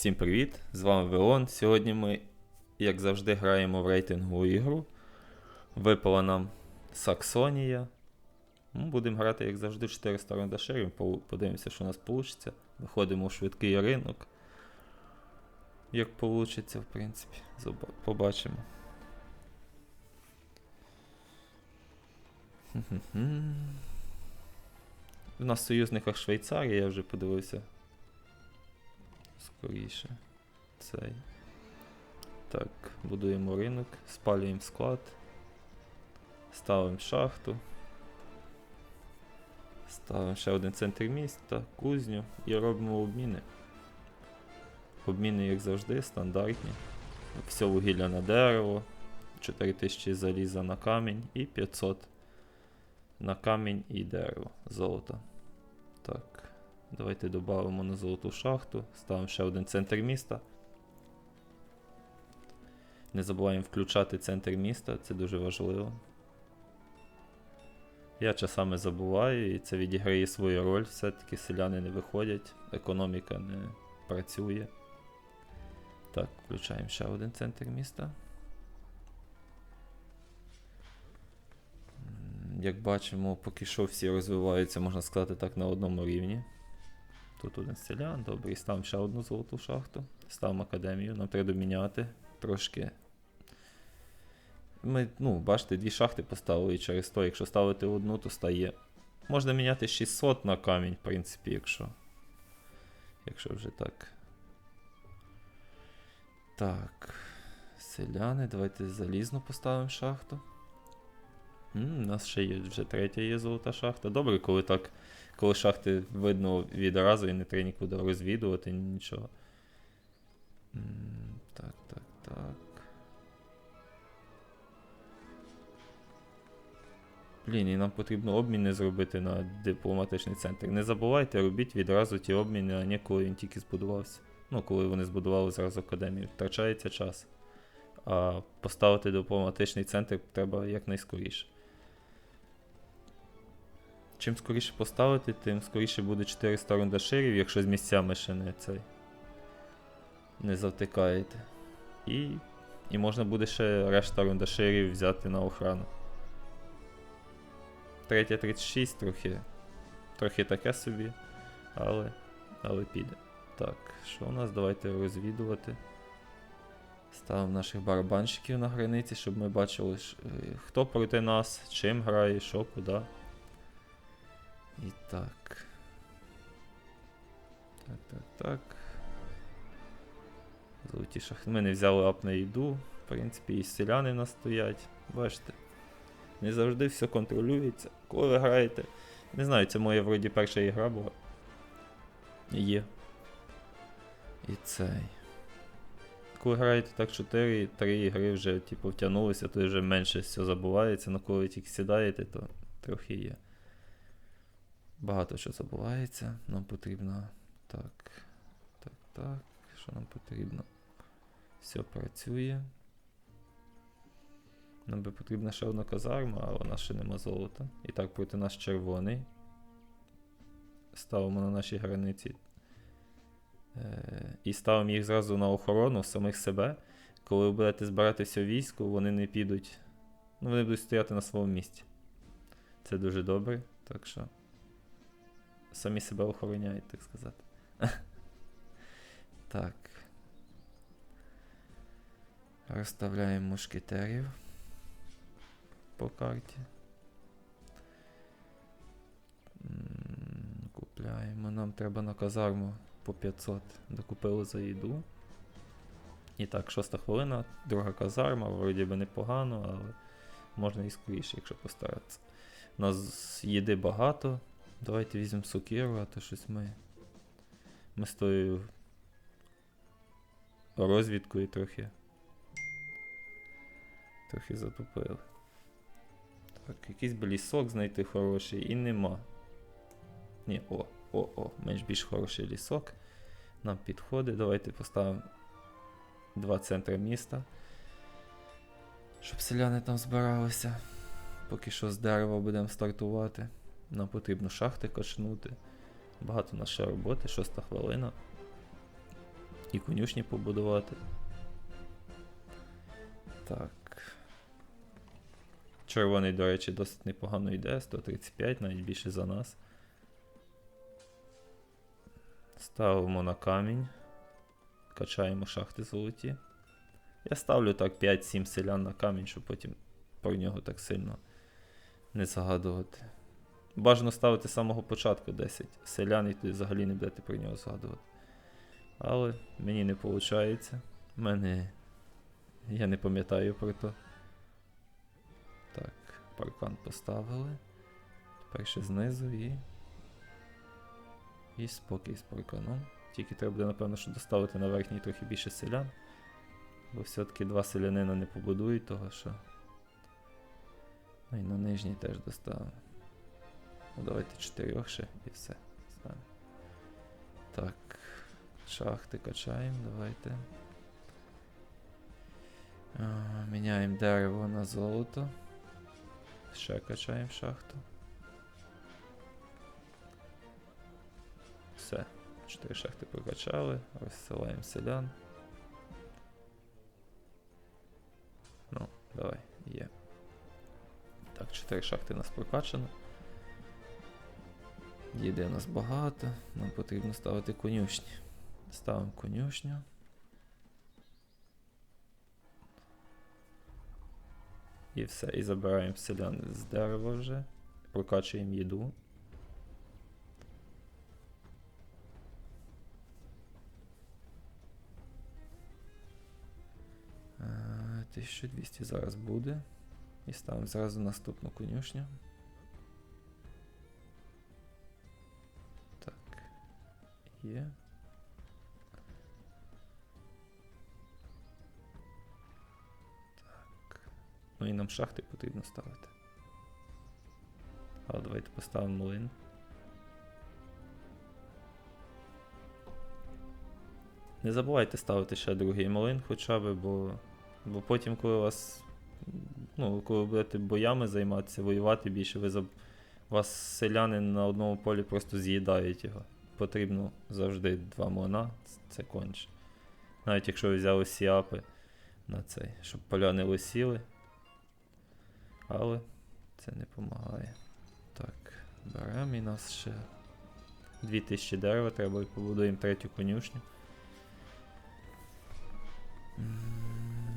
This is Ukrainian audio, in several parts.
Всім привіт! З вами Веон. Сьогодні ми, як завжди, граємо в рейтингову ігру. Випала нам Саксонія. Ну, будемо грати, як завжди, 400 рандашерів. По- Подивимося, що у нас вийде. Виходимо в швидкий ринок. Як вийде, в принципі. Побачимо. У нас в союзниках Швейцарія, я вже подивився. Скоріше. Цей. Так, будуємо ринок, спалюємо склад. Ставимо шахту. Ставимо ще один центр міста, кузню і робимо обміни. Обміни, як завжди, стандартні. Все вугілля на дерево, 4000 заліза на камінь і 500 на камінь і дерево. Золото. Давайте додамо на золоту шахту. Ставимо ще один центр міста. Не забуваємо включати центр міста, це дуже важливо. Я часами забуваю, і це відіграє свою роль. Все-таки селяни не виходять, економіка не працює. Так, включаємо ще один центр міста. Як бачимо, поки що всі розвиваються, можна сказати так, на одному рівні. Тут один селян, добре, і ставимо ще одну золоту шахту. Ставимо академію, нам треба доміняти трошки. Ми, ну, бачите, дві шахти поставили і через то, якщо ставити одну, то стає. Можна міняти 600 на камінь, в принципі, якщо. Якщо вже так. Так. Селяни, давайте залізно поставимо шахту. М, у нас ще є вже третя є золота шахта. Добре, коли так. Коли шахти видно відразу і не треба нікуди розвідувати, нічого. Так, так, так. Блін, і нам потрібно обміни зробити на дипломатичний центр. Не забувайте, робіть відразу ті обміни, а не коли він тільки збудувався. Ну, коли вони збудували зразу академію. Втрачається час. А поставити дипломатичний центр треба якнайскоріше. Чим скоріше поставити, тим скоріше буде 400 рундаширів, якщо з місцями ще не цей. Не завтикаєте. І, і можна буде ще решта рундаширів взяти на охрану. Третя 36 трохи. Трохи таке собі. Але. Але піде. Так, що у нас? Давайте розвідувати. Ставимо наших барабанщиків на границі, щоб ми бачили, е, хто проти нас, чим грає, що, куди. І так. Так, так, так. Золоті шахти. Ми взяли ап на їду. В принципі, і селяни в нас стоять. Бачите. Не завжди все контролюється. Коли ви граєте. Не знаю, це моя вроді перша ігра була. Є. І цей. Коли граєте так 4, 3 ігри вже типу, втягнулися, то вже менше все забувається, але коли тільки сідаєте, то трохи є. Багато що забувається. Нам потрібно. Так. Так, так. Що нам потрібно? Все працює. Нам би потрібна ще одна казарма, а вона ще нема золота. І так, проти нас червоний. Ставимо на нашій границі. Е, і ставимо їх зразу на охорону самих себе. Коли ви будете збирати все військо, вони не підуть. Ну, вони будуть стояти на своєму місці. Це дуже добре, так що. Самі себе охороняють, так сказати. так. Розставляємо мушкетерів по карті. Купляємо. Нам треба на казарму по 500. Докупили за їду. І так, шоста хвилина, друга казарма, вроді би непогано, але можна і скоріше, якщо постаратися. У нас їди багато. Давайте візьмемо сокиру, а то щось ми. Ми з тою розвідкою трохи. Трохи затупили. Так, якийсь би лісок знайти хороший і нема. Ні, о, о, о, менш більш хороший лісок. Нам підходить. Давайте поставимо два центри міста. Щоб селяни там збиралися. Поки що з дерева будемо стартувати. Нам потрібно шахти качнути. Багато ще роботи, шоста хвилина. І конюшні побудувати. Так. Червоний, до речі, досить непогано йде, 135, навіть більше за нас. Ставимо на камінь. Качаємо шахти золоті. Я ставлю так 5-7 селян на камінь, щоб потім про нього так сильно не згадувати. Бажано ставити з самого початку 10 селян, і тоді взагалі не будете про нього згадувати. Але мені не виходить. Мене. Я не пам'ятаю про то. Так, паркан поставили. Тепер ще знизу і. І спокій з парканом. Тільки треба буде, напевно, що доставити на верхній трохи більше селян. Бо все-таки два селянина не побудують того, що. Ну і на нижній теж доставимо. Ну, давайте чотирьох ще і все. Так. Шахти качаємо, давайте. Міняємо дерево на золото. Ще качаємо шахту. Все. Чотири шахти прокачали, розсилаємо селян. Ну, давай, є. Так, чотири шахти у нас прокачано. Їде у нас багато, нам потрібно ставити конюшні. Ставимо конюшню. І все, і забираємо селян з дерева вже. Прокачуємо їду. Е, 1200 зараз буде. І ставимо зразу наступну конюшню. Є. Так. Ну і нам шахти потрібно ставити. Але давайте поставимо млин. Не забувайте ставити ще другий млин хоча б, бо, бо потім, коли вас. Ну, коли будете боями займатися, воювати більше, ви заб... вас селяни на одному полі просто з'їдають його. Потрібно завжди два млина, ц- це конче. Навіть якщо ви взяли сіапи на цей, щоб поля не лисіли. Але це не допомагає. Так, беремо і нас ще 2000 дерева треба і побудуємо третю конюшню.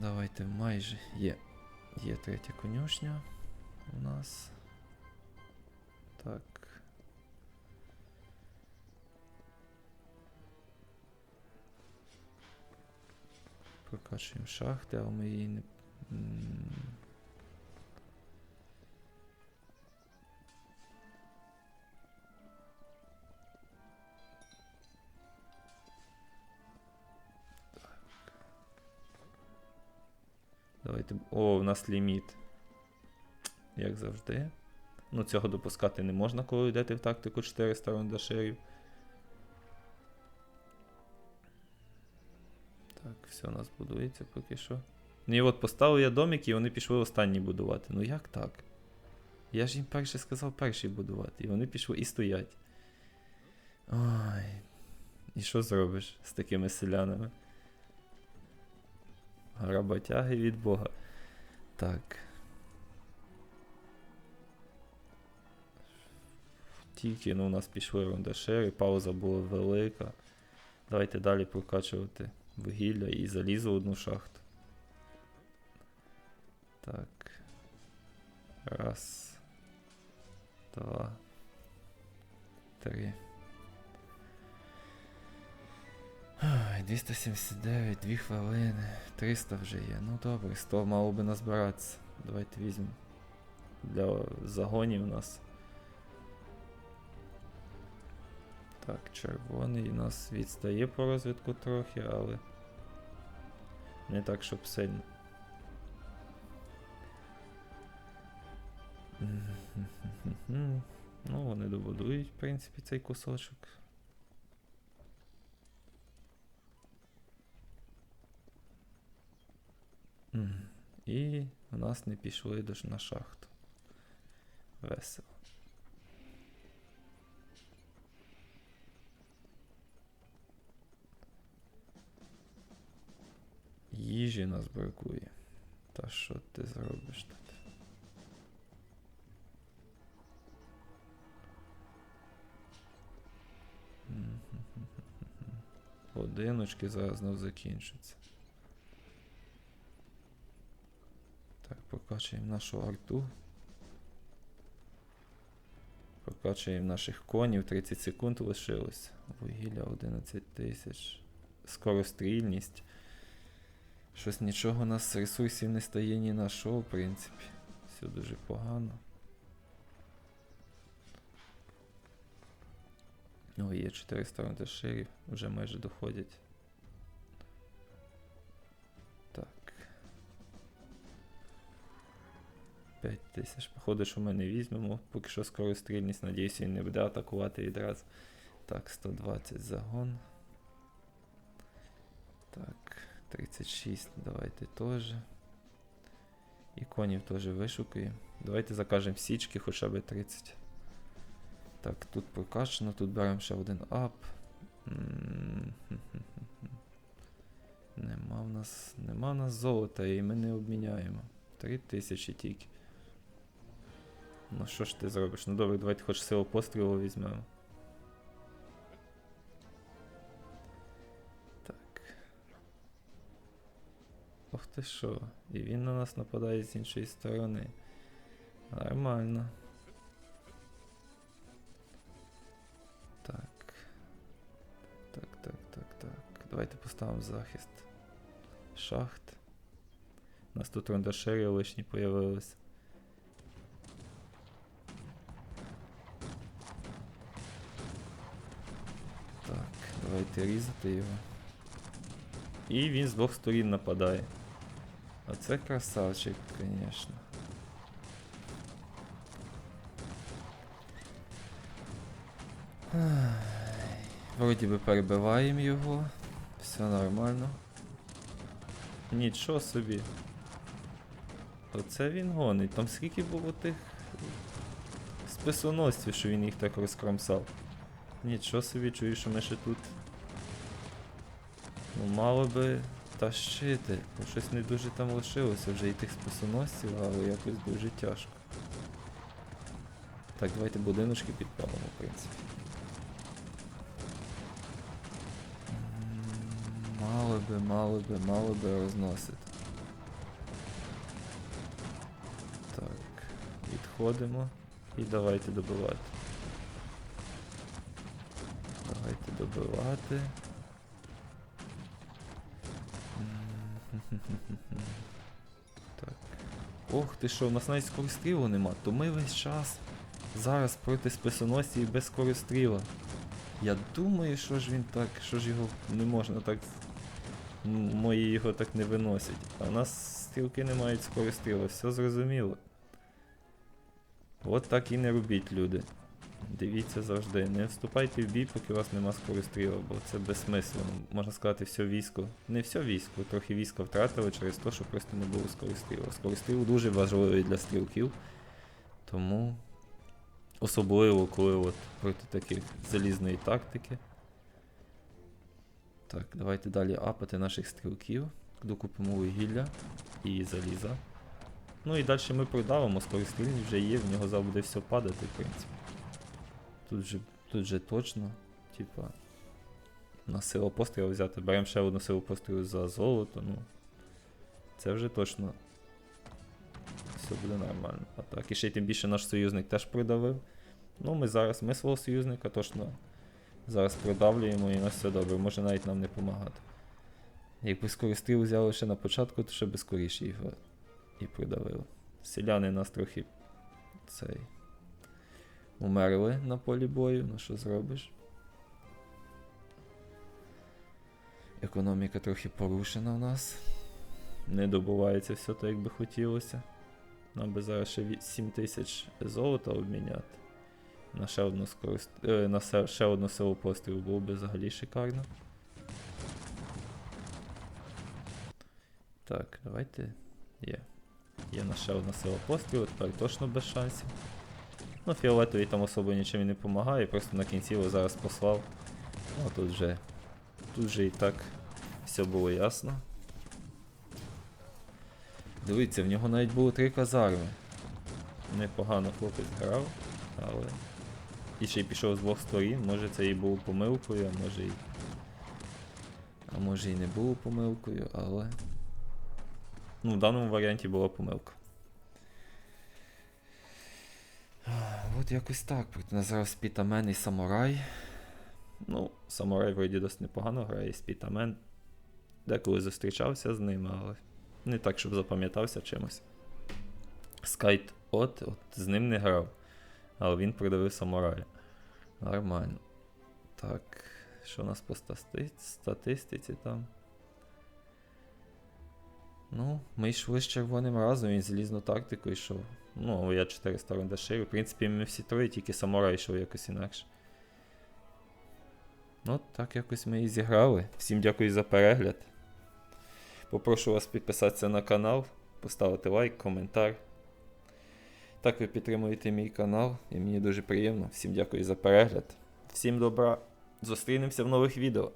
Давайте майже є. Є третя конюшня у нас. Так. Прокачуємо шахти, але ми її не. Давайте. О, у нас ліміт. Як завжди. Ну, цього допускати не можна, коли йдете в тактику 400 рундаширів. Все у нас будується поки що. Ну і от поставив я домик, і вони пішли останні будувати. Ну як так? Я ж їм перше сказав перший будувати, і вони пішли і стоять. Ой. І що зробиш з такими селянами? Роботяги від Бога. Так. Тільки ну, у нас пішли рундашери, пауза була велика. Давайте далі прокачувати вугілля і залізо одну шахту. Так. Раз. Два. Три. Ай, 279, 2 хвилини, 300 вже є. Ну добре, 100 мало би назбиратися. Давайте візьмемо. Для загонів у нас. Червоний нас відстає по розвитку трохи, але не так, щоб сильно. Ну, вони добудують, в принципі, цей кусочок. І у нас не пішли до на шахту. Весело. Їжі нас бракує. Та що ти зробиш тут? Годиночки зараз знов закінчаться. Так, прокачуємо нашу арту. Прокачуємо наших конів, 30 секунд лишилось. Вугілля 11 тисяч. Скорострільність. Щось нічого у нас ресурсів не стає ні на що, в принципі. Все дуже погано. О, є 400 рандаширів, вже майже доходять. Так. 5 тисяч. Походу, що ми не візьмемо. Поки що скорострільність, надіюсь, він не буде атакувати відразу. Так, 120 загон. Так, 36, давайте теж. І конів теж вишукаємо. Давайте закажемо січки хоча б 30. Так, тут прокачано, тут беремо ще один ап. Нема в нас. Нема в нас золота і ми не обміняємо. 3000 тільки. Ну що ж ти зробиш? Ну добре, давайте хоч силу пострілу візьмемо. Ох ти що. І він на нас нападає з іншої сторони. Нормально. Так. Так, так, так, так. Давайте поставимо захист. Шахт. У нас тут рандашери лишні появились. Так, давайте різати його. І він з двох сторін нападає. Оце красавчик, звісно. Вроді би перебиваємо його. Все нормально. Нічого собі. Оце він гонить. Там скільки було тих списоносців, що він їх так розкромсав. Нічого собі чую, що ми ще тут. Ну, мало би тащити. Бо щось не дуже там лишилося вже і тих списоносців, але якось дуже тяжко. Так, давайте будиночки підпалимо, в принципі. Мало би, мало би, мало би розносити. Так, відходимо і давайте добивати. Давайте добивати. Так. Ох ти що, у нас навіть скорострілу нема, то ми весь час зараз проти списоносців без скоростріла. Я думаю, що ж він так, що ж його не можна так. Мої його так не виносять. А у нас стрілки не мають скоростріла, все зрозуміло. От так і не робіть, люди. Дивіться завжди, не вступайте в бій, поки у вас нема скоростріла, бо це безсмислено. Можна сказати, все військо. Не все військо, трохи війська втратили через те, що просто не було скоростріла. Скоростріл дуже важливий для стрілків. Тому особливо, коли от проти таких залізної тактики. Так, давайте далі апати наших стрілків. Докупимо вугілля і заліза. Ну і далі ми продавимо, скорострільність вже є, в нього буде все падати, в принципі. Тут же, тут же точно, типа, на силу пострілу взяти. Беремо ще одну силу пострілу за золото, ну. Це вже точно. Все буде нормально. А так, і ще тим більше наш союзник теж придавив. Ну, ми зараз, ми свого союзника точно зараз продавлюємо і у нас все добре, може навіть нам не допомагати. Якби скоростріл взяли ще на початку, то ще би скоріше його і придавили. Селяни нас трохи цей. Умерли на полі бою, ну що зробиш? Економіка трохи порушена у нас. Не добувається все так, як би хотілося. Нам би зараз ще 7 тисяч золота обміняти. На ще одну скорост... е, на ще одну силу пострілу було би взагалі шикарно. Так, давайте. Є. Є на ще одна сила пострілу, тепер точно без шансів. Ну, фіолетовий там особо нічим і не допомагає, просто на кінці його зараз послав. А тут вже. Тут вже і так все було ясно. Дивіться, в нього навіть було три казарми. Непогано хлопець грав, але. І ще й пішов з двох сторін, може це і було помилкою, а може і. А може і не було помилкою, але. Ну, в даному варіанті була помилка. От якось так. Проти нас зараз Спітамен і Самурай. Ну, Самурай вроді досить непогано грає, Спітамен. Деколи зустрічався з ним, але не так, щоб запам'ятався чимось. Скайт от, от з ним не грав. Але він продавив самурая. Нормально. Так, що у нас по стати- статистиці там? Ну, ми йшли з червоним разом, він залізну тактику йшов. Ну, я 400 рунда ширю. В принципі, ми всі троє, тільки самурай йшов якось інакше. Ну, так якось ми і зіграли. Всім дякую за перегляд. Попрошу вас підписатися на канал, поставити лайк, коментар. Так ви підтримуєте мій канал, і мені дуже приємно. Всім дякую за перегляд. Всім добра. Зустрінемося в нових відео.